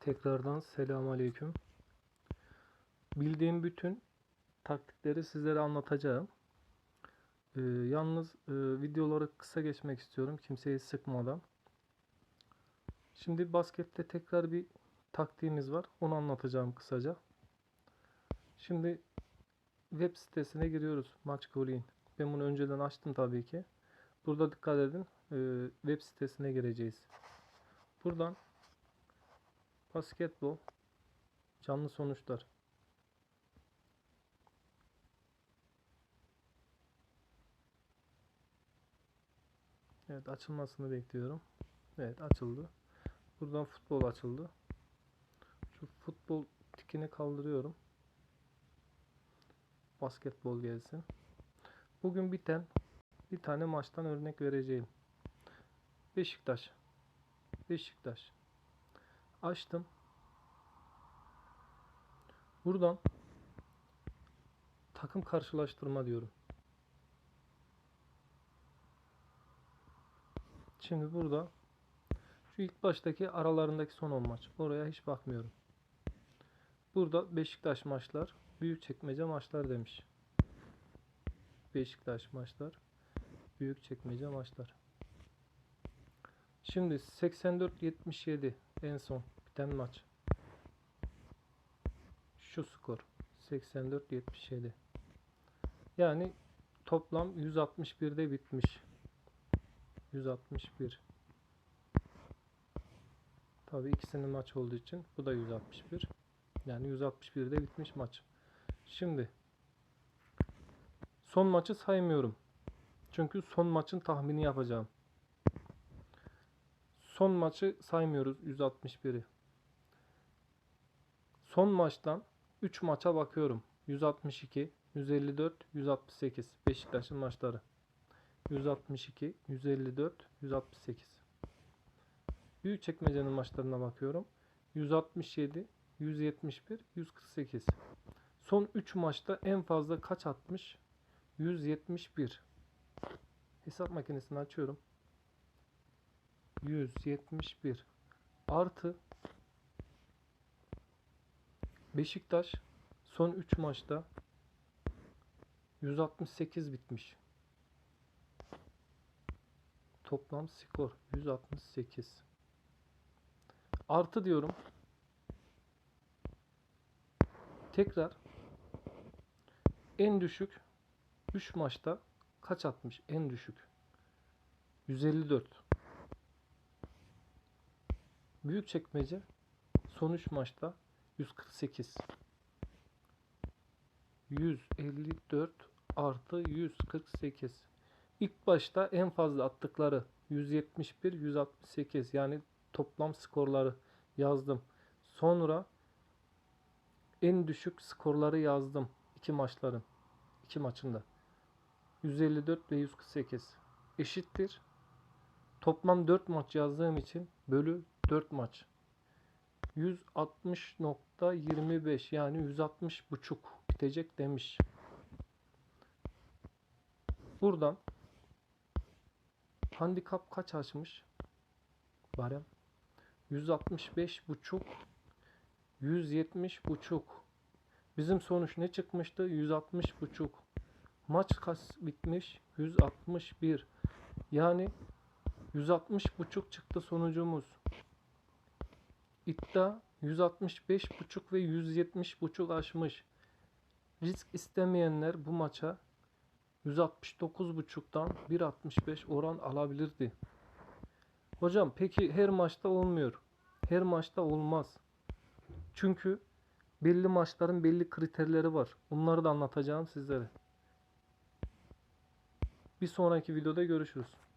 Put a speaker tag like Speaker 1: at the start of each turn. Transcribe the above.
Speaker 1: Tekrardan selamünaleyküm. Bildiğim bütün taktikleri sizlere anlatacağım. Ee, yalnız e, videoları kısa geçmek istiyorum kimseyi sıkmadan. Şimdi baskette tekrar bir taktiğimiz var. Onu anlatacağım kısaca. Şimdi web sitesine giriyoruz. Match.Green. Ben bunu önceden açtım tabii ki. Burada dikkat edin. e, web sitesine gireceğiz. Buradan basketbol canlı sonuçlar. Evet açılmasını bekliyorum. Evet açıldı. Buradan futbol açıldı. Şu futbol tikini kaldırıyorum. Basketbol gelsin. Bugün biten bir tane maçtan örnek vereceğim. Beşiktaş. Beşiktaş. Açtım. Buradan takım karşılaştırma diyorum. Şimdi burada şu ilk baştaki aralarındaki son 10 maç. Oraya hiç bakmıyorum. Burada Beşiktaş maçlar, Büyükçekmece maçlar demiş. Beşiktaş maçlar, Büyükçekmece maçlar. Şimdi 84-77 en son biten maç. Şu skor 84-77. Yani toplam 161'de bitmiş. 161. Tabii ikisinin maç olduğu için bu da 161. Yani 161'de bitmiş maç. Şimdi son maçı saymıyorum. Çünkü son maçın tahmini yapacağım. Son maçı saymıyoruz 161'i. Son maçtan 3 maça bakıyorum. 162, 154, 168 Beşiktaş'ın maçları. 162, 154, 168. Büyükçekmece'nin maçlarına bakıyorum. 167, 171, 148. Son 3 maçta en fazla kaç atmış? 171. Hesap makinesini açıyorum. 171 artı Beşiktaş son 3 maçta 168 bitmiş. Toplam skor 168. Artı diyorum. Tekrar en düşük 3 maçta kaç atmış? En düşük 154. Büyükçekmece son 3 maçta 148. 154 artı 148. İlk başta en fazla attıkları 171, 168 yani toplam skorları yazdım. Sonra en düşük skorları yazdım iki maçların. iki maçında. 154 ve 148 eşittir. Toplam 4 maç yazdığım için bölü 4 maç. 160.25 yani 160 buçuk bitecek demiş. Buradan handikap kaç açmış? Barem 165 buçuk 170 buçuk. Bizim sonuç ne çıkmıştı? 160 buçuk. Maç kaç bitmiş? 161. Yani 160 buçuk çıktı sonucumuz. İddia 165 buçuk ve 170 buçuk aşmış. Risk istemeyenler bu maça 169.5'tan 1.65 oran alabilirdi. Hocam peki her maçta olmuyor. Her maçta olmaz. Çünkü belli maçların belli kriterleri var. Bunları da anlatacağım sizlere. Bir sonraki videoda görüşürüz.